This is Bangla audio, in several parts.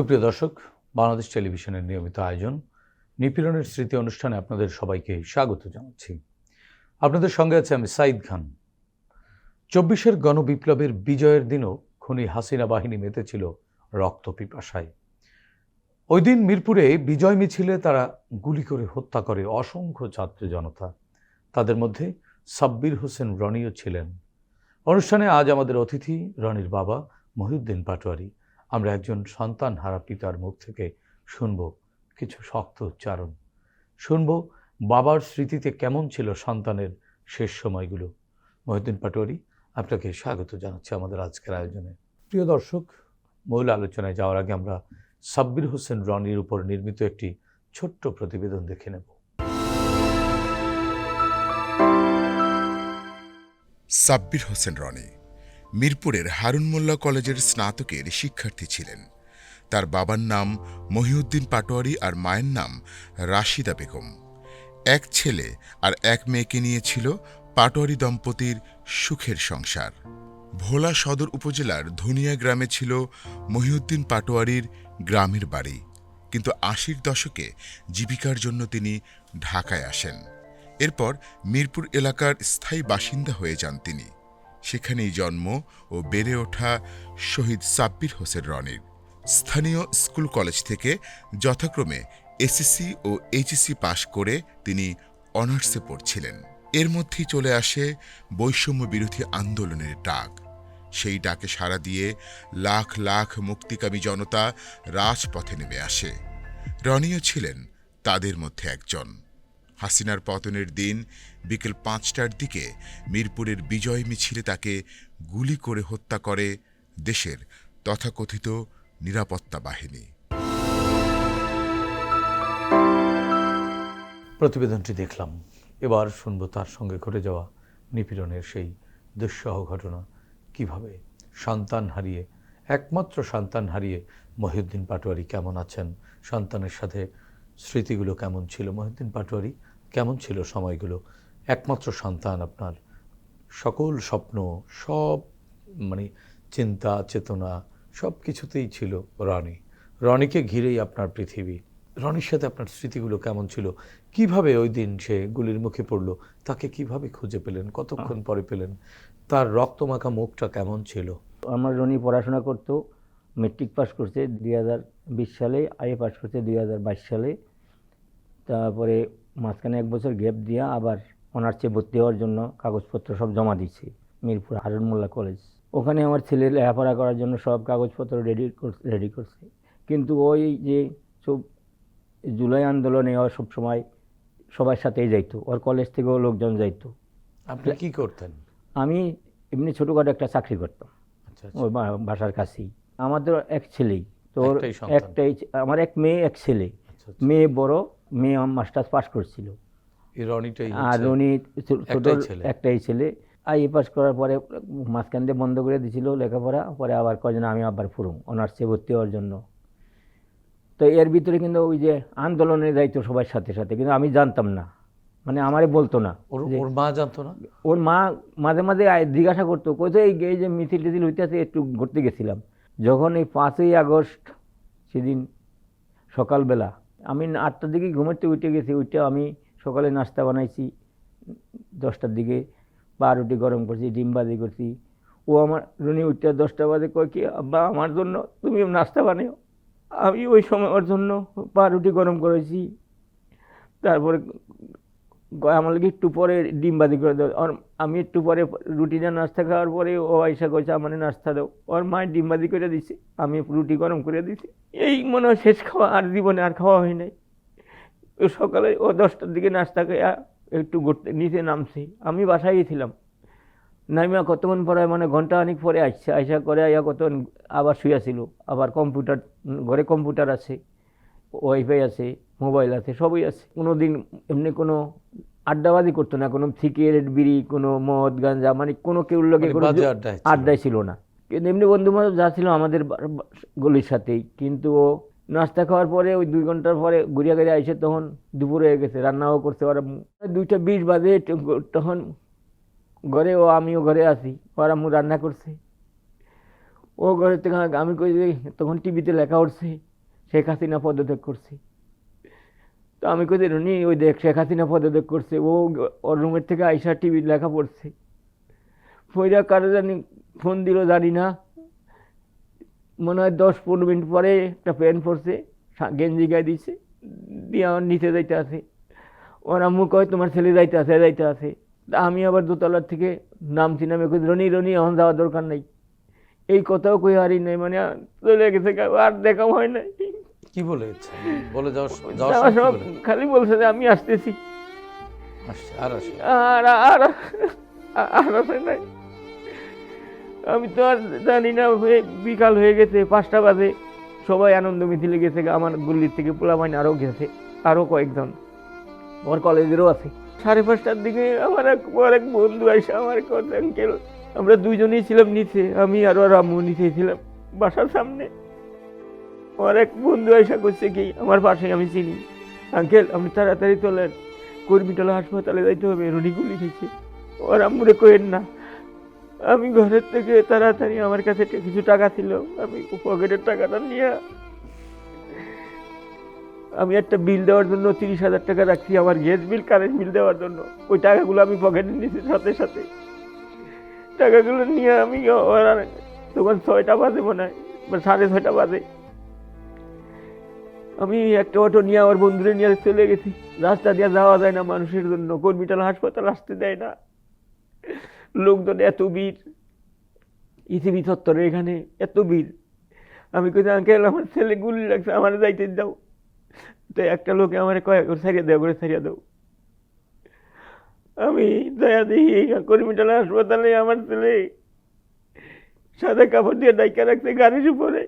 সুপ্রিয় দর্শক, বাংলাদেশ টেলিভিশনের নিয়মিত আয়োজন, নিপীড়নের স্মৃতি অনুষ্ঠানে আপনাদের সবাইকে স্বাগত জানাচ্ছি। আপনাদের সঙ্গে আছে আমি সাইদ খান। চব্বিশের গণবিপ্লবের বিজয়ের দিনও খুনি হাসিনা বাহিনী মেতেছিল রক্ত পিপাসায়। ওই দিন মিরপুরে বিজয় মিছিলে তারা গুলি করে হত্যা করে অসংখ্য ছাত্র জনতা। তাদের মধ্যে সাব্বির হোসেন রনিও ছিলেন। অনুষ্ঠানে আজ আমাদের অতিথি রনির বাবা মহিউদ্দিন পাটোয়ারি আমরা একজন সন্তান হারা পিতার মুখ থেকে শুনব কিছু শক্ত উচ্চারণ। শুনব বাবার স্মৃতিতে কেমন ছিল সন্তানের শেষ সময়গুলো। মহিউদ্দিন পাটোয়ারি, আপনাকে স্বাগত জানাচ্ছি আমাদের আজকের আয়োজনে। প্রিয় দর্শক, মূল আলোচনায় যাওয়ার আগে আমরা সাব্বির হোসেন রনির উপর নির্মিত একটি ছোট্ট প্রতিবেদন দেখে নেব। সাব্বির হোসেন রনি মিরপুরের হারুন মোল্লা কলেজের স্নাতকের শিক্ষার্থী ছিলেন। তার বাবার নাম মহিউদ্দিন পাটোয়ারি আর মায়ের নাম রাশিদা বেগম। এক ছেলে আর এক মেয়েকে নিয়েছিল পাটোয়ারি দম্পতির সুখের সংসার। ভোলা সদর উপজেলার ধনিয়া গ্রামে ছিল মহিউদ্দিন পাটোয়ারির গ্রামের বাড়ি। কিন্তু আশির দশকে জীবিকার জন্য তিনি ঢাকায় আসেন। এরপর মিরপুর এলাকার স্থায়ী বাসিন্দা হয়ে যান তিনি। সেখানেই জন্ম ও বেড়ে ওঠা শহীদ সাব্বির হোসেন রনির। স্থানীয় স্কুল কলেজ থেকে যথাক্রমে এসএসসি ও এইচএসসি পাশ করে তিনি অনার্সে পড়ছিলেন। এর মধ্যেই চলে আসে বৈষম্য বিরোধী আন্দোলনের ডাক। সেই ডাকে সাড়া দিয়ে লাখ লাখ মুক্তিকামী জনতা রাজপথে নেমে আসে। রনিও ছিলেন তাদের মধ্যে একজন। হাসিনার পতনের দিন বিকেল পাঁচটার দিকে মিরপুরের বিজয় মিছিলে তাকে গুলি করে হত্যা করে দেশের তথাকথিত নিরাপত্তা বাহিনী। প্রতিবেদনটি দেখলাম। এবার শুনব তার সঙ্গে ঘটে যাওয়া নিপীড়নের সেই দুঃসহ ঘটনা। কীভাবে সন্তান হারিয়ে, একমাত্র সন্তান হারিয়ে মহিউদ্দিন পাটোয়ারি কেমন আছেন? সন্তানের সাথে স্মৃতিগুলো কেমন ছিল? মহিউদ্দিন পাটোয়ারি কেমন ছিল সময়গুলো? একমাত্র সন্তান আপনার। সকল স্বপ্ন সব মানে চিন্তা চেতনা সব কিছুতেই ছিল রনি। রনিকে ঘিরেই আপনার পৃথিবী। রনির সাথে আপনার স্মৃতিগুলো কেমন ছিল? কীভাবে ওই দিন সে গুলির মুখে পড়ল? তাকে কীভাবে খুঁজে পেলেন? কতক্ষণ পরে পেলেন? তার রক্তমাখা মুখটা কেমন ছিল? আমার রনি পড়াশোনা করতো মেট্রিক পাস করছে দুই হাজার বিশ সালে আইএ পাস করছে দুই হাজার বাইশ সালে। তারপরে মাঝখানে এক বছর গ্যাপ দিয়ে আবার অনার্সে ভর্তি হওয়ার জন্য কাগজপত্র সব জমা দিচ্ছে মিরপুর হারুন মোল্লা কলেজ ওখানে আমার ছেলে লেখাপড়া করার জন্য সব কাগজপত্র রেডি রেডি করছে। কিন্তু ওই যে সব জুলাই আন্দোলনে ও সবসময় সবার সাথেই যাইতো ওর কলেজ থেকেও লোকজন যাইতো। আপনি কি করতেন? আমি এমনি ছোটোখাটো একটা চাকরি করতাম। আচ্ছা আচ্ছা। ওই বাসার কাছেই। আমাদের এক ছেলেই তোর একটাই আমার এক মেয়ে এক ছেলে। আচ্ছা। মেয়ে বড় মেয়ে মাস্টার্স পাস করছিল। আর একটাই ছেলে। একটাই এ পাস করার পরে মাঝখান দিয়ে বন্ধ করে দিছিল লেখাপড়া। পরে আবার কজন আমি আবার ফুরুম অনার্সে ভর্তি হওয়ার জন্য। তো এর ভিতরে কিন্তু ওই যে আন্দোলনে যাইতো সবার সাথে সাথে কিন্তু আমি জানতাম না। মানে আমারে বলতো না ওর মা জানতো না? ওর মা মাঝে মাঝে জিজ্ঞাসা করতো কোথায় এই যে মিছিল টিছিল হইতেছে একটু ঘুরতে গেছিলাম। যখন এই পাঁচই আগস্ট সেদিন সকালবেলা আমি আটটার দিকে ঘুমাতে উঠে গেছি, উঠে আমি সকালে নাস্তা বানাইছি, দশটার দিকে বা রুটি গরম করছি, ডিম বাজি করছি। ও আমার রুনি উঠে দশটা বাজে কয় কি, আব্বা, আমার জন্য তুমি নাস্তা বানিও। আমি ওই সময় ওর জন্য পা রুটি গরম করেছি। তারপরে আমার একটু পরে ডিম বাদি করে দাও আর আমি একটু পরে রুটিটা নাস্তা খাওয়ার পরে ও আইসা কইছে, আমার নাস্তা দাও। ওর মায়ের ডিম বাদি করে দিছে, আমি রুটি গরম করে দিছি। এই মনে হয় শেষ খাওয়া, আর জীবনে আর খাওয়া হয় নাই। ও সকালে ও দশটার দিকে নাস্তা খাইয়া একটু ঘুরতে, নিচে নামছি। আমি বাসায় ছিলাম নামিয়া কতক্ষণ পরে মানে ঘণ্টা অনেক পরে আসছে আইসা করে আইয়া কতক্ষণ আবার শুয়েছিল আবার কম্পিউটার, ঘরে কম্পিউটার আছে ওয়াইফাই আছে। মোবাইল আছে সবই আছে। কোনো দিন এমনি কোনো আড্ডাবাজি করতো না কোনো সিগারেট বিড়ি কোনো মদ গাঞ্জা মানে কোনো কেউ লোকে মানে কোনো আড্ডায় ছিল। না। কিন্তু এমনি বন্ধু বান্ধব যা ছিল আমাদের গলির সাথেই। কিন্তু ও নাস্তা খাওয়ার পরে ওই দুই ঘণ্টার পরে ঘুরিয়া ঘুরিয়ে আইসে তখন দুপুরে হয়ে গেছে রান্নাও করতে পারে দুইটা বিশ বাজে তখন ঘরে ও আমিও ঘরে আছি ওরা মু রান্না করছে। ও ঘরে থেকে আমি কই তখন টিভিতে লেখা উঠছে শেখ হাসিনা পদত্যাগ করছে। তো আমি কই রনি ওই দেখ, শেখ হাসিনা পদত্যাগ করছে, ও ওর রুমের থেকে আইসা টিভি লেখা পড়ছে। ফইরা কারও জানি ফোন দিল, জানি না। মনে হয় দশ পনেরো মিনিট পরে একটা প্যান্ট পরছে গেঞ্জি গায়ে দিচ্ছে দিয়ে আমার নিচে যাইতে আছে। ওর আম্মু কয়, তোমার ছেলে যাইতে আছে, যাইতে তা আমি আবার দোতলার থেকে নামছি, নামে কই রনি রনি, এখন যাওয়ার দরকার নাই। এই কথাও কই হারি নাই মানে চলে গেছে আর দেখাও হয় নাই। কি বলে বলে যাওয়ার যাওয়ার সময়? খালি বলছে যে আমি আসতেছি। আর আসে? আর আর আর আসে নাই। আমি তো আর জানি না বিকাল হয়ে গেছে পাঁচটা বাজে। সবাই আনন্দ মিছিলে গেছে আমার গুল্লির থেকে পোলামাইন আরও গেছে আরও কয়েকজন। ওর কলেজেরও আছে। সাড়ে পাঁচটার দিকে আমার এক এক বন্ধু আসে আমার কথা আঙ্কেল আমরা দুইজনেই ছিলাম নিচে আমি আর ওর আম্মু নিচে ছিলাম বাসার সামনে। ওর এক বন্ধু আশা করছে কি, আমার পাশে আমি চিনি। আঙ্কেল, আপনি তাড়াতাড়ি তোলেন কর্মীতলা হাসপাতালে যাইতে হবে রনি গুলি খেয়েছে ওর আম্মুরে কইেন না। আমি ঘরের থেকে তাড়াতাড়ি আমার কাছে কিছু টাকা ছিল, আমি পকেটের টাকাটা নিয়ে আমি একটা বিল দেওয়ার জন্য তিরিশ হাজার টাকা রাখছি, আমার গ্যাস বিল, কারেন্ট বিল দেওয়ার জন্য। ওই টাকাগুলো আমি পকেটে নিয়েছি সাথে সাথে। টাকাগুলো নিয়ে আমি ওর তখন ছয়টা বাজে মনে হয় বা সাড়ে ছয়টা বাজে। আমি একটা অটো নিয়ে আমার বন্ধুরে নিয়ে চলে গেছি। রাস্তা দিয়ে যাওয়া যায় না মানুষের জন্য। কর্মীটাল হাসপাতাল আসতে দেয় না। লোকজন এত ভিড়। ইসিবি চত্বরে এখানে এত ভিড়। আমি কই আঙ্কেল, আমার ছেলে গুলি লাগছে, আমার যাইতে দাও। তো একটা লোকে আমার কয়েক করে সারিয়ে দেও করে সারিয়ে দাও। আমি দয়া দেখি কর্মীটাল হাসপাতালে আমার ছেলে সাদা কাপড় দিয়ে ডাইকা রাখছে গাড়ির উপরে।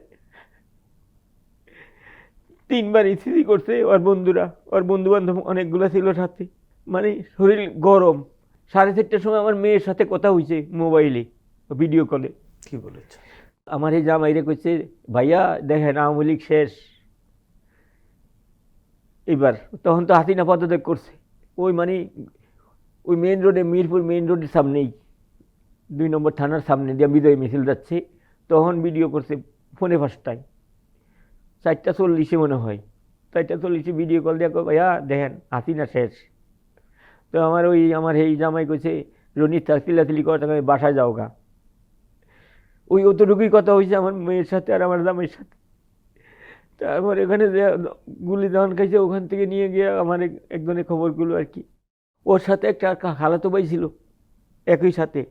তিনবার ইসিজি করছে ওর বন্ধুরা। ওর বন্ধু বান্ধব অনেকগুলো ছিল সাথে। মানে শরীর গরম। সাড়ে চারটার সময় আমার মেয়ের সাথে কথা হয়েছে মোবাইলে ভিডিও কলে কি বলেছে? আমার এই জামাইরে কইছে ভাইয়া দেখেন আওয়ামী লীগ শেষ। এবার তখন তো হাসিনা পদত্যাগ করছে। ওই মানে ওই মেইন রোডে মিরপুর মেইন রোডের সামনেই দুই নম্বর থানার সামনে দিয়ে বিজয় মিছিল যাচ্ছে। তখন ভিডিও করছে ফোনে ফার্স্টটাই চারটা চল্লিশে মনে হয়। চারটা চল্লিশে ভিডিও কল দিয়ে ভাইয়া, দেখেন হাসিনা শেষ? তো আমার ওই, আমার এই জামাই কইছে রনিত চিল্লাচিল্লি করে তাকে বাসায় যাও গা। ওই অতটুকুই কথা হয়েছে আমার মেয়ের সাথে আর আমার জামাইয়ের সাথে। তারপর এখানে গুলি যখন খাইছে, ওখান থেকে নিয়ে গিয়ে আমার এক- একজনের খবরগুলো আর কি। ওর সাথে একটা খালাতো ভাই ছিল, একই সাথে।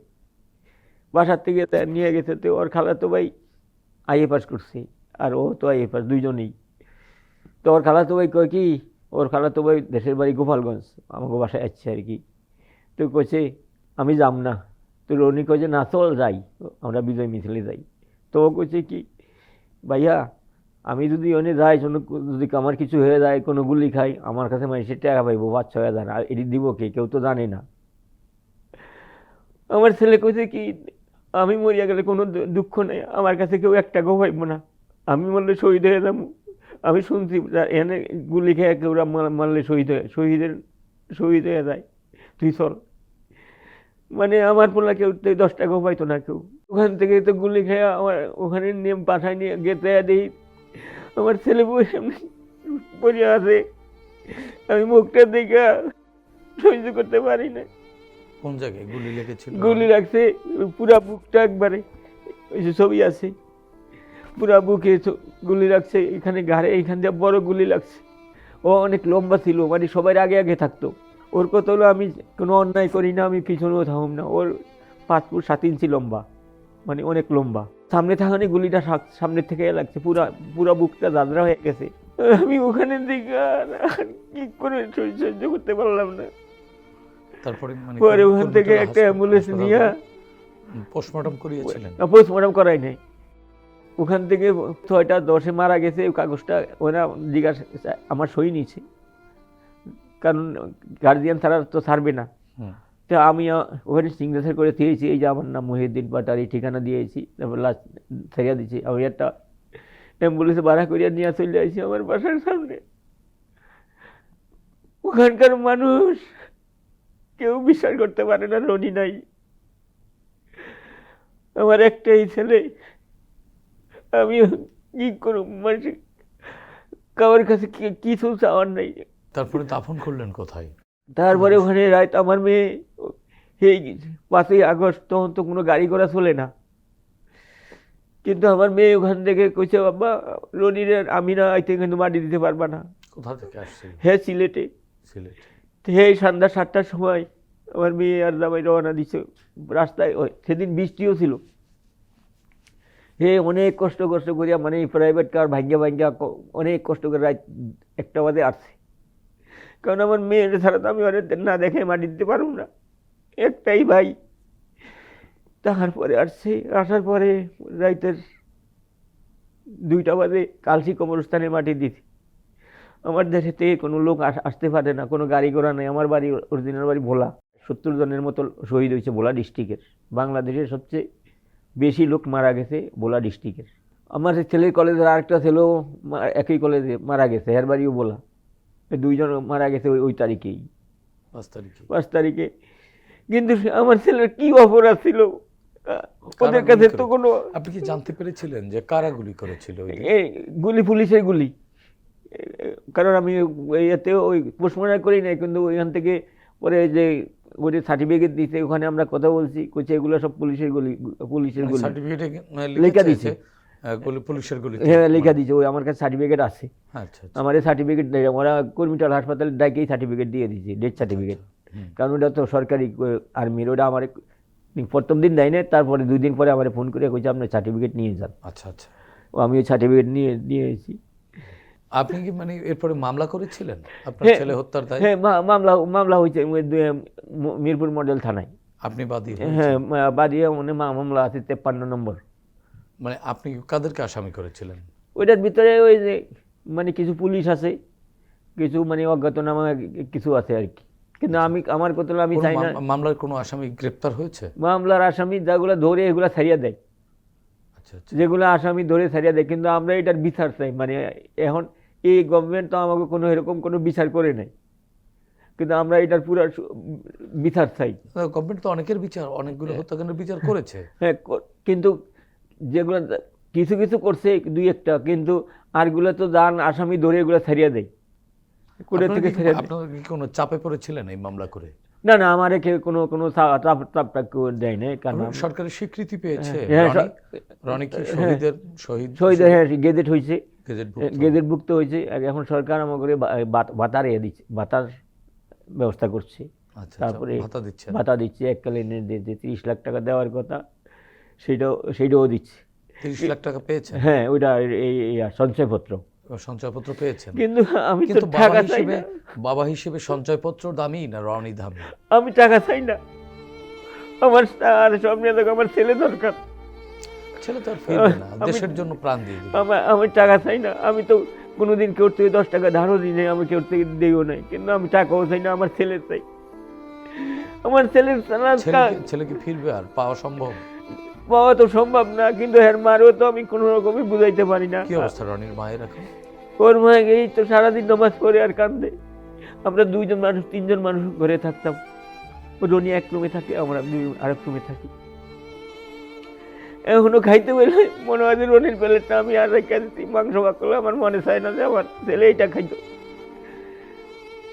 বাসার থেকে নিয়ে গেছে, তো ওর খালাতো ভাই আইএ পাস করছে। আর ও তো আইএ পাস দুইজনেই। তো ওর খালাতো ভাই কয় কি, ওর খালাতো ভাই দেশের বাড়ি গোপালগঞ্জ, আমাকে বাসায় আসছে আর কি। তো কইছে, আমি যাম না। তো রনি যে, না, চল যাই, আমরা বিজয় মিছিলে যাই। তো ও কইছে কি, ভাইয়া, আমি যদি ওনে যাই যদি আমার কিছু হয়ে যায়, কোনো গুলি খাই, আমার কাছে মানুষের টাকা পাইবো, পাঁচ ছয় হাজার, আর এটি দিব কে, কেউ তো জানে না। আমার ছেলে কইছে কি, আমি মরিয়া গেলে কোনো দুঃখ নেই, আমার কাছে কেউ একটা টাকাও পাইবো না। আমি বললে শহীদ হয়ে যাব। আমি শুনছি এনে গুলি খেয়ে কেউ মার- মারলে শহীদ হয়ে শহীদের শহীদ হয়ে যায়। তুই চল। মানে আমার পোলা কেউ দশ টাকাও পাইতো না কেউ। ওখান থেকে তো গুলি খেয়ে আমার ওখানে নিয়ে পাঠায় নিয়ে গেতে দিই আমার ছেলে বউ সামনে পড়ে আছে। আমি মুখটা দেখে সহ্য করতে পারি না। কোন জায়গায় গুলি লেগেছিল? গুলি লাগছে পুরা বুকটা একবারে ওই যে ছবি আছে। পুরা বুকে গুলি লাগছে এখানে ঘাড়ে এইখান দিয়ে বড় গুলি লাগছে। ও অনেক লম্বা ছিল মানে সবার আগে আগে থাকতো। ওর কথা হলো আমি কোনো অন্যায় করি না আমি পিছনেও থাকুম না। ওর পাঁচ ফুট সাত ইঞ্চি লম্বা মানে অনেক লম্বা। সামনে থাকানি গুলিটা সামনের থেকে লাগছে পুরা পুরা বুকটা দাদরা হয়ে গেছে। আমি ওখানে দিকে কি করে সহ্য সহ্য করতে পারলাম না। তারপরে মানে পরে ওখান থেকে একটা অ্যাম্বুলেন্স নিয়ে পোস্টমর্টম করিয়েছিলেন? পোস্টমর্টম করাই নাই। ওখান থেকে ছয়টা দশে মারা গেছে ওই কাগজটা ওরা জিজ্ঞাসা আমার সই নিয়েছে। কারণ গার্জিয়ান ছাড়া তো ছাড়বে না। তো আমি ওখানে সিগনেচার করে দিয়েছি এই যে আমার নাম মহিউদ্দিন পাটারি ঠিকানা দিয়েছি তারপর লাস্ট ছেড়ে দিয়েছি আমি একটা অ্যাম্বুলেন্সে ভাড়া করিয়া নিয়ে চলে আসছি আমার বাসার সামনে। ওখানকার মানুষ কেউ বিশ্বাস করতে পারে না রনি নাই। আমার একটাই ছেলে আমি কি করব? মানুষ কারোর কাছে কিছু চাওয়ার নেই। তারপরে দাফন করলেন কোথায়? তারপরে ওখানে রাত আমার মেয়ে হয়ে গেছে। পাঁচই আগস্ট তখন তো কোনো গাড়ি ঘোড়া চলে না। কিন্তু আমার মেয়ে ওখান থেকে কইছে বাবা রনির আমি না আইতে কিন্তু মাটি দিতে পারবা না। কোথা থেকে আসছিল হে সিলেটে। সিলেট। এই সন্ধ্যা সাতটার সময় আমার মেয়ে আর জামাই রওনা দিছে। রাস্তায় ওই সেদিন বৃষ্টিও ছিল। হে অনেক কষ্ট কষ্ট করিয়া মানে প্রাইভেট কার ভাঙ্গা ভাঙ্গা অনেক কষ্ট করে রাত একটা বাজে আসছে। কারণ আমার মেয়ের ছাড়া তো আমি অনেক না দেখে মাটি দিতে পারব না। একটাই ভাই। তারপরে আসছে, আসার পরে রাইতের দুইটা বাজে কালসি কবরস্থানে মাটি দিছি। আমার দেশে থেকে কোনো লোক আসতে পারে না, কোনো গাড়ি ঘোড়া নেই। আমার বাড়ি অরিজিনাল বাড়ি ভোলা। সত্তর জনের মতো শহীদ হয়েছে ভোলা ডিস্ট্রিক্টের। বাংলাদেশের সবচেয়ে বেশি লোক মারা গেছে বোলা ডিস্ট্রিক্টের। আমার ছেলের কলেজের আরেকটা ছেলেও একই কলেজে মারা গেছে এর বাড়িও বলা দুইজন মারা গেছে ওই ওই তারিখেই। পাঁচ তারিখে। পাঁচ তারিখে। কিন্তু আমার ছেলের কি অপরাধ ছিল? ওদের কাছে তো কোনো আপনি কি জানতে পেরেছিলেন যে কারা গুলি করেছিল গুলি পুলিশের গুলি। কারণ আমি ইয়েতে ওই পোস্টমর্টম করি নাই কিন্তু ওইখান থেকে পরে যে ওই যে সার্টিফিকেট দিতে ওখানে আমরা কথা বলছি কইছে এগুলো সব পুলিশের গুলি পুলিশের গুলি। সার্টিফিকেটে লেখা লেখা দিছে। পুলিশের গুলি হ্যাঁ লেখা দিয়েছে ওই আমার কাছে সার্টিফিকেট আছে। আচ্ছা আচ্ছা। আমার সার্টিফিকেট ওরা কর্মীটাল হাসপাতালে ডাকেই সার্টিফিকেট দিয়ে দিয়েছে ডেথ সার্টিফিকেট কারণ ওটা তো সরকারি আর্মির ওটা আমার প্রথম দিন দেয় না তারপরে দুই দিন পরে আমার ফোন করে কইছে আপনার সার্টিফিকেট নিয়ে যান। আচ্ছা আচ্ছা। ও আমি ওই সার্টিফিকেট নিয়ে নিয়ে এসেছি। আপনি কি মানে এরপরে মামলা করেছিলেন? আপনার হ্যাঁ, ছেলে হত্যার দায়? হ্যাঁ মামলা মামলা হয়েছে মিরপুর মডেল থানায়। আপনি বাদী হ্যাঁ বাদিয়ে মানে মামলা আছে তেপ্পান্ন নম্বর। মানে আপনি কাদেরকে আসামি করেছিলেন? ওইটার ভিতরে ওই যে মানে কিছু পুলিশ আছে কিছু মানে অজ্ঞাতনামা কিছু আছে আর কি। কিন্তু আমি আমার কথা আমি চাই না মামলার কোনো আসামি গ্রেপ্তার হয়েছে? মামলার আসামি যেগুলো ধরে এগুলো ছাড়িয়ে দেয়। আচ্ছা আচ্ছা। যেগুলো আসামি ধরে ছাড়িয়ে দেয় কিন্তু আমরা এটার বিচার চাই। মানে এখন এই গভর্নমেন্ট তো আমাকে কোনো এরকম কোনো বিচার করে নাই। কিন্তু আমরা এটার পুরো বিচার চাই। গভর্নমেন্ট তো অনেকের বিচার অনেকগুলো হত্যাকাণ্ডের বিচার করেছে। হ্যাঁ কিন্তু যেগুলো কিছু কিছু করছে দুই একটা কিন্তু আরগুলো তো দান আসামি ধরে এগুলো ছাড়িয়ে দেয়। কোর্টের থেকে ছাড়িয়ে আপনারা কি কোনো চাপে পড়েছিলেন এই মামলা করে? না না আমার কেউ কোনো কোনো দেয় না কারণ সরকারের স্বীকৃতি পেয়েছে। হ্যাঁ, রনি? কি শহীদের শহীদ হ্যাঁ গেজেট হয়েছে গেজেট গেজেটভুক্ত হয়েছে আর এখন সরকার আমাকে ভাতার ইয়ে দিচ্ছে ভাতার ব্যবস্থা করছে। আচ্ছা তারপরে ভাতা দিচ্ছে। এককালীন যে তিরিশ লাখ টাকা দেওয়ার কথা সেটাও সেইটাও দিচ্ছে। তিরিশ লাখ টাকা পেয়েছে? হ্যাঁ ওইটা এই সঞ্চয়পত্র। সঞ্চয়পত্র পেয়েছেন। কিন্তু আমি তো টাকা চাই না। বাবা হিসেবে সঞ্চয়পত্র দামি না রনি দামি? আমি টাকা চাই না। আমার আর সব নিয়ে দেখো আমার ছেলে দরকার। ছেলে তো আর ফিরবে না দেশের জন্য প্রাণ দিয়ে দিবে। আমার আমি টাকা চাই না। আমি তো কোনোদিন কেউ থেকে দশ টাকা ধারও দিই নাই আমি কেউ থেকে দিইও নাই। কিন্তু আমি টাকাও চাই না আমার ছেলে চাই। আমার ছেলের ছেলে কি ফিরবে আর? পাওয়া সম্ভব? পাওয়া তো সম্ভব না কিন্তু হ্যাঁ মারও তো আমি কোনো রকমই বুঝাইতে পারি না। কি অবস্থা রনির মায়ের এখন? ওর মা এই তো সারাদিন নামাজ পড়ে আর কান্দে। আমরা দুইজন মানুষ তিনজন মানুষ ঘরে থাকতাম। ও রনি এক রুমে থাকে আমরা দুই আরেক রুমে থাকি। এখনও খাইতে বলে মনে হয় যে রনির প্লেটটা আমি আর রেখে দিচ্ছি মাংস ভাগ করলে আমার মনে চায় না যে আমার ছেলে এইটা খাইতো।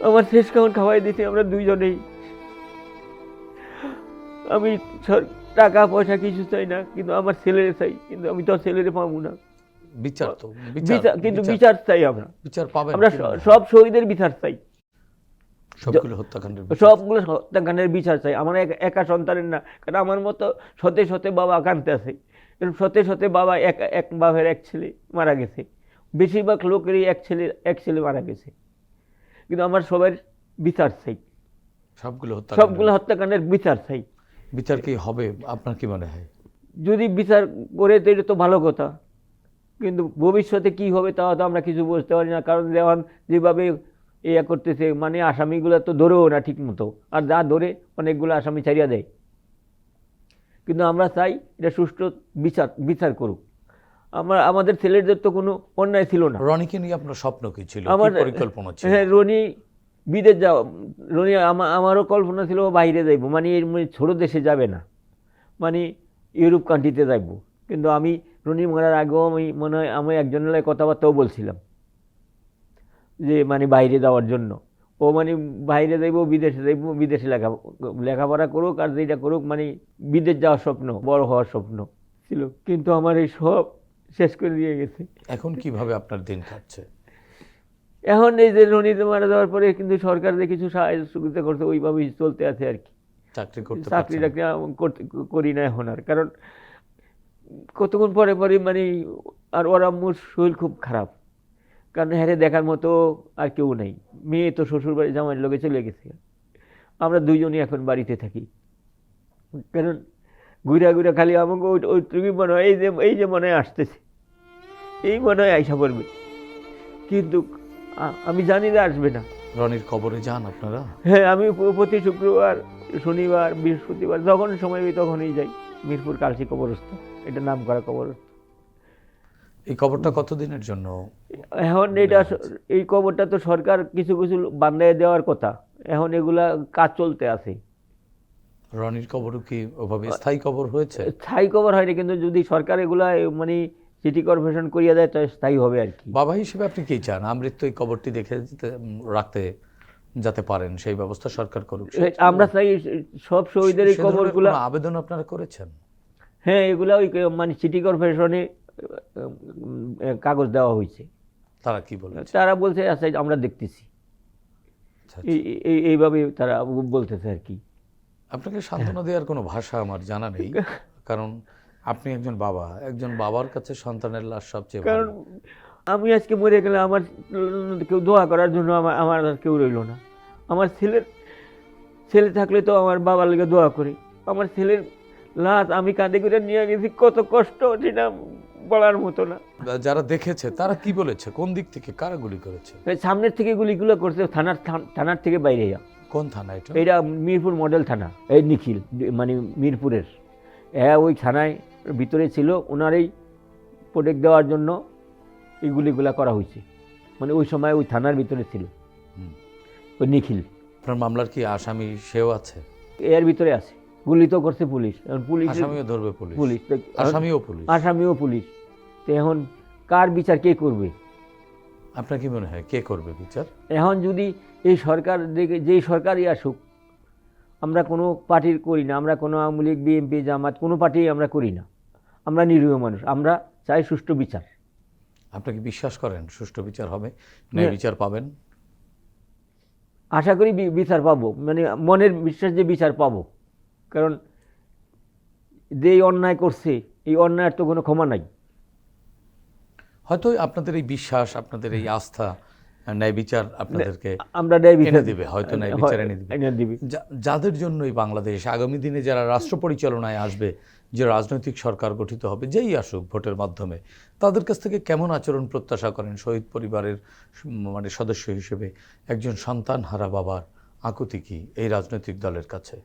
আমার শেষ খাওয়ান খাওয়াই দিছি আমরা দুইজনেই। আমি টাকা পয়সা কিছু চাই না কিন্তু আমার ছেলেরে চাই কিন্তু আমি তো ছেলেরে পাবো না। বিচার তো বিচার কিন্তু বিচার। চাই আমরা। বিচার পাবেন আমরা? সব শহীদের বিচার চাই। সবগুলো হত্যাকাণ্ডের বিচার। সবগুলো হত্যাকাণ্ডের বিচার চাই। আমার এক- সন্তানের না কারণ আমার মতো শতে শতে বাবা কানতে আছে। শতে শতে বাবা এক এক বাপের এক ছেলে মারা গেছে। বেশিরভাগ লোকেরই এক ছেলে এক ছেলে মারা গেছে। কিন্তু আমার সবার বিচার চাই। সবগুলো সবগুলো হত্যাকাণ্ডের বিচার চাই। বিচার কি হবে? আপনার কি মনে হয়? যদি বিচার করে তো এটা তো ভালো কথা। কিন্তু ভবিষ্যতে কি হবে তাও তো আমরা কিছু বুঝতে পারি না। কারণ যেমন যেভাবে ইয়ে করতেছে মানে আসামিগুলো তো ধরেও না ঠিক মতো আর যা ধরে অনেকগুলো আসামি ছাড়িয়া দেয়। কিন্তু আমরা চাই এটা সুষ্ঠু বিচার বিচার করুক। আমরা আমাদের ছেলেদের তো কোনো অন্যায় ছিল না। রনিকে নিয়ে আপনার স্বপ্ন কি ছিল? আমার পরিকল্পনা ছিল? হ্যাঁ রনি বিদেশ যাওয়া রনি, আমা- আমারও কল্পনা ছিল বাইরে যাইব। মানে এর মানে ছোটো দেশে যাবে না। মানে ইউরোপ কান্ট্রিতে যাইব। কিন্তু আমি রনি মারার আগেও আমি মনে হয়, আমি একজনের কথাবার্তাও বলছিলাম। যে মানে বাইরে যাওয়ার জন্য। ও মানে বাইরে যাইব, বিদেশে যাইব, বিদেশে লেখা, লেখাপড়া করুক আর যেটা করুক মানে বিদেশ যাওয়ার স্বপ্ন, বড় হওয়ার স্বপ্ন ছিল। কিন্তু আমার এই সব শেষ করে দিয়ে গেছে। এখন কীভাবে আপনার দিন কাটছে? এখন এই যে রনিতে মারা যাওয়ার পরে কিন্তু সরকার যে কিছু সাহায্য সুবিধা করছে ওইভাবেই চলতে আছে আর কি। চাকরি করতে চাকরি টাকরি করতে করি না এখন আর। কারণ কতক্ষণ পরে পরে মানে আর ওরা আম্মুর শরীর খুব খারাপ। কারণ হ্যারে দেখার মতো আর কেউ নেই। মেয়ে তো শ্বশুর বাড়ি জামাইয়ের লোকে চলে গেছে। আমরা দুইজনই এখন বাড়িতে থাকি। কারণ ঘুরা ঘুরা খালি আমাকে ওই ওই তুমি মনে হয় এই যে এই যে মনে হয় আসতেছে। এই মনে হয় আইসা পড়বে। কিন্তু আমি জানি না আসবে না। রনির খবরে যান আপনারা। হ্যাঁ আমি প্রতি শুক্রবার শনিবার বৃহস্পতিবার যখন সময় পাই তখনই যাই। মিরপুর কালসি কবরস্থ। এটা নাম করা কবরস্থ। এই কবরটা কতদিনের জন্য? এখন এটা এই কবরটা তো সরকার কিছু কিছু বান্ধায় দেওয়ার কথা। এখন এগুলা কাজ চলতে আছে। রনির কবরও কি ওভাবে স্থায়ী কবর হয়েছে? স্থায়ী কবর হয়নি কিন্তু যদি সরকার এগুলা মানে সিটি কর্পোরেশন করিয়া দেয় তো স্থায়ী হবে আর কি। বাবা হিসেবে আপনি কি চান? আমৃত্যু এই কবরটি দেখে রাখতে যাতে পারেন সেই ব্যবস্থা সরকার করুক আমরা চাই সব শহীদের এই কবরগুলা আবেদন আপনারা করেছেন? হ্যাঁ এগুলা ওই মানে সিটি কর্পোরেশনে কাগজ দেওয়া হয়েছে। তারা কি বলেছে? তারা বলছে আচ্ছা আমরা দেখতেছি। আচ্ছা, এই এই- এইভাবে তারা বলতেছে আর কি। আপনাকে সান্ত্বনা দেওয়ার কোনো ভাষা আমার জানা নেই কারণ আপনি একজন বাবা একজন বাবার কাছে সন্তানের লাশ সবচেয়ে কারণ আমি আজকে মরে গেলে আমার কেউ দোয়া করার জন্য আমার আমার আর কেউ রইল না। আমার ছেলের ছেলে থাকলে তো আমার বাবার লেগে দোয়া করি। আমার ছেলের লাশ আমি কাঁদে করে নিয়ে গেছি কত কষ্ট সেটা বলার মতো না। যারা দেখেছে তারা কি বলেছে? কোন দিক থেকে কারা গুলি করেছে? এই সামনের থেকে গুলিগুলো করছে থানার থানার থেকে বাইরে যা কোন থানা এটা? এটা মিরপুর মডেল থানা এই নিখিল মানে মিরপুরের। হ্যাঁ ওই থানায় ভিতরে ছিল ওনারই প্রোটেক্ট দেওয়ার জন্য এই গুলিগুলা করা হয়েছে। মানে ওই সময় ওই থানার ভিতরে ছিল। ওই নিখিল। আপনার মামলার কি আসামি সেও আছে? এর ভিতরে আছে। গুলি তো করছে পুলিশ। এখন পুলিশ আসামিও ধরবে পুলিশ। পুলিশ। আসামিও পুলিশ। আসামিও পুলিশ। তো এখন কার বিচার কে করবে? আপনার কি মনে হয় কে করবে বিচার? এখন যদি এই সরকার দেখে যেই সরকারই আসুক আমরা কোনো পার্টির করি না আমরা কোনো আওয়ামী লীগ বিএনপি জামাত কোনো পার্টি আমরা করি না। আমরা নিরীহ মানুষ আমরা চাই সুষ্ঠু বিচার। আপনি কি বিশ্বাস করেন সুষ্ঠু বিচার হবে? ন্যায় বিচার পাবেন? আশা করি বিচার পাবো। মানে মনের বিশ্বাস যে বিচার পাবো। কারণ যে অন্যায় করছে এই অন্যায়ের তো কোনো ক্ষমা নাই। হয়তো আপনাদের এই বিশ্বাস আপনাদের এই আস্থা ন্যায় বিচার আপনাদেরকে আমরা ন্যায় বিচার দিবে, হয়তো ন্যায় বিচার এনে দিবে। দিবে। যাদের জন্য এই বাংলাদেশ আগামী দিনে যারা রাষ্ট্র পরিচালনায় আসবে যে রাজনৈতিক সরকার গঠিত হবে যেই আসুক ভোটের মাধ্যমে তাদের কাছ থেকে কেমন আচরণ প্রত্যাশা করেন শহীদ পরিবারের মানে সদস্য হিসেবে একজন সন্তান হারা বাবার আকুতি কি এই রাজনৈতিক দলের কাছে?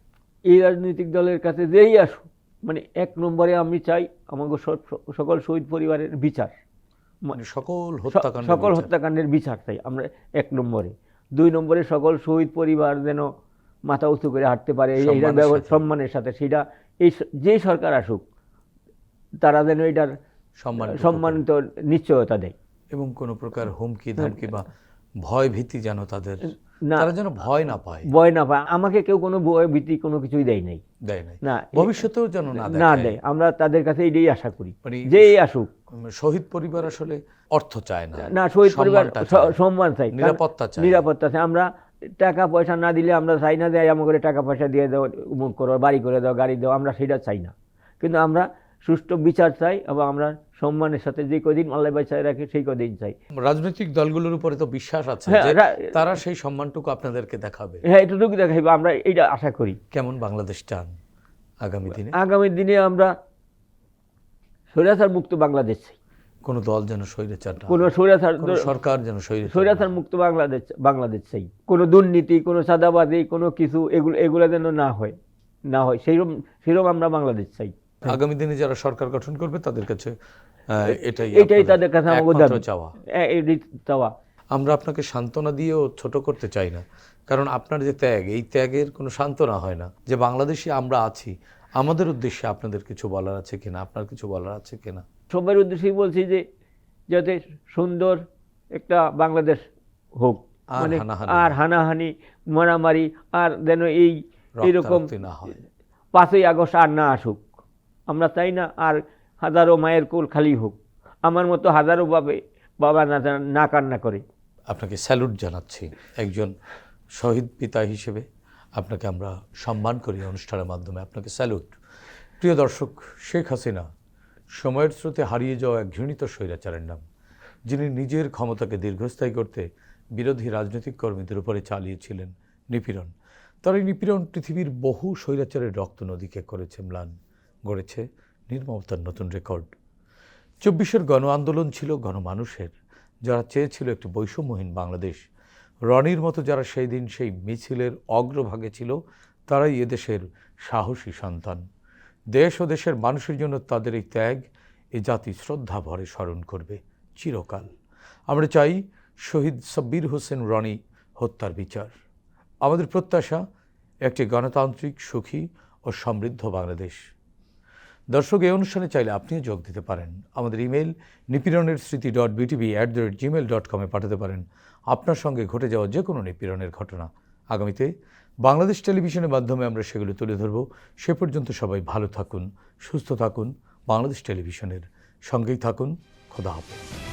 এই রাজনৈতিক দলের কাছে যেই আসুক মানে এক নম্বরে আমি চাই আমাকে সকল শহীদ পরিবারের বিচার। মানে সকল হত্যাকাণ্ড সকল হত্যাকাণ্ডের বিচার চাই আমরা এক নম্বরে। দুই নম্বরে সকল শহীদ পরিবার যেন মাথা উঁচু করে হাঁটতে পারে এইটার। সম্মানের সাথে। সেটা এই যেই সরকার আসুক তারা যেন এটার সম্মান সম্মানিত নিশ্চয়তা দেয়। এবং কোনো প্রকার হুমকি ধামকি বা ভয় ভীতি যেন তাদের না। তারা যেন ভয় না পায়। ভয় না পায়। আমাকে কেউ কোনো ভয় ভীতি কোনো কিছুই দেয় নাই। দেয় নাই। না ভবিষ্যতেও যেন না না দেয়। আমরা তাদের কাছে এটাই আশা করি মানে যেই আসুক। শহীদ পরিবার আসলে অর্থ চায় না না শহীদ পরিবার সম্মান চাই নিরাপত্তা চায়। নিরাপত্তা চাই আমরা টাকা পয়সা না দিলে আমরা চাই না দেয় আমাকে টাকা পয়সা দিয়ে দাও উমুক করো বাড়ি করে দাও গাড়ি দাও। আমরা সেটা চাই না। কিন্তু আমরা সুষ্ঠু বিচার চাই এবং আমরা সম্মানের সাথে যে কদিন আল্লাহ বাঁচায় রাখে সেই কদিন চাই। রাজনৈতিক দলগুলোর উপরে তো বিশ্বাস আছে হ্যাঁ, তারা সেই সম্মানটুকু আপনাদেরকে দেখাবে। হ্যাঁ এটুকু দেখাইবো। আমরা এইটা আশা করি। কেমন বাংলাদেশ চান আগামী দিনে? আগামী দিনে আমরা স্বৈরাচার মুক্ত বাংলাদেশ চাই। কোন দল যেন স্বৈরাচার কোনো। স্বৈরাচার সরকার যেন স্বৈরাচার মুক্ত বাংলাদেশ বাংলাদেশ চাই। কোনো দুর্নীতি কোনো চাঁদাবাজি কোনো কিছু এগুলো এগুলো যেন না হয়। না হয়। সেইরকম সেরকম আমরা বাংলাদেশ চাই। আগামী দিনে যারা সরকার গঠন করবে তাদের কাছে এটাই এটাই তাদের কাছে দাবি। চাওয়া। চাওয়া। আমরা আপনাকে সান্ত্বনা দিয়েও ছোট করতে চাই না। কারণ আপনার যে ত্যাগ এই ত্যাগের কোনো সান্ত্বনা হয় না। যে বাংলাদেশে আমরা আছি আমাদের উদ্দেশ্যে আপনাদের কিছু বলার আছে কিনা? আপনার কিছু বলার আছে কিনা? সবার উদ্দেশ্যেই বলছি যে যাতে সুন্দর একটা বাংলাদেশ হোক। আর মানে হানাহানি আর হানাহানি মারামারি আর যেন এই এরকম হয়। পাঁচই আগস্ট আর না আসুক। আমরা চাই না আর হাজারো মায়ের কোল খালি হোক। আমার মতো হাজারো বাবে বাবা না না কান্না করে। আপনাকে স্যালুট জানাচ্ছি একজন শহীদ পিতা হিসেবে। আপনাকে আমরা সম্মান করি অনুষ্ঠানের মাধ্যমে। আপনাকে স্যালুট প্রিয় দর্শক, শেখ হাসিনা সময়ের স্রোতে হারিয়ে যাওয়া এক ঘৃণিত স্বৈরাচারের নাম, যিনি নিজের ক্ষমতাকে দীর্ঘস্থায়ী করতে বিরোধী রাজনৈতিক কর্মীদের উপরে চালিয়েছিলেন নিপীড়ন। তার এই নিপীড়ন পৃথিবীর বহু স্বৈরাচারের রক্ত নদীকে করেছে ম্লান, গড়েছে নির্মমতার নতুন রেকর্ড। চব্বিশের গণ আন্দোলন ছিল গণমানুষের, যারা চেয়েছিল একটি বৈষম্যহীন বাংলাদেশ রনির মতো যারা সেই দিন সেই মিছিলের অগ্রভাগে ছিল, তারাই এদেশের সাহসী সন্তান। দেশ ও দেশের মানুষের জন্য তাদের এই ত্যাগ, এ জাতি শ্রদ্ধা ভরে স্মরণ করবে চিরকাল। আমরা চাই শহীদ সাব্বির হোসেন রনি হত্যার বিচার। আমাদের প্রত্যাশা, একটি গণতান্ত্রিক, সুখী ও সমৃদ্ধ বাংলাদেশ। দর্শক এই অনুষ্ঠানে চাইলে আপনিও যোগ দিতে পারেন। আমাদের ইমেল নিপীড়নের স্মৃতি dot BTV at the rate gmail dot কমে পাঠাতে পারেন। আপনার সঙ্গে ঘটে যাওয়া যে কোনো নিপীড়নের ঘটনা। আগামীতে বাংলাদেশ টেলিভিশনের মাধ্যমে আমরা সেগুলো তুলে ধরব। সে পর্যন্ত সবাই ভালো থাকুন, সুস্থ থাকুন। বাংলাদেশ টেলিভিশনের সঙ্গেই থাকুন। খোদা হাফেজ।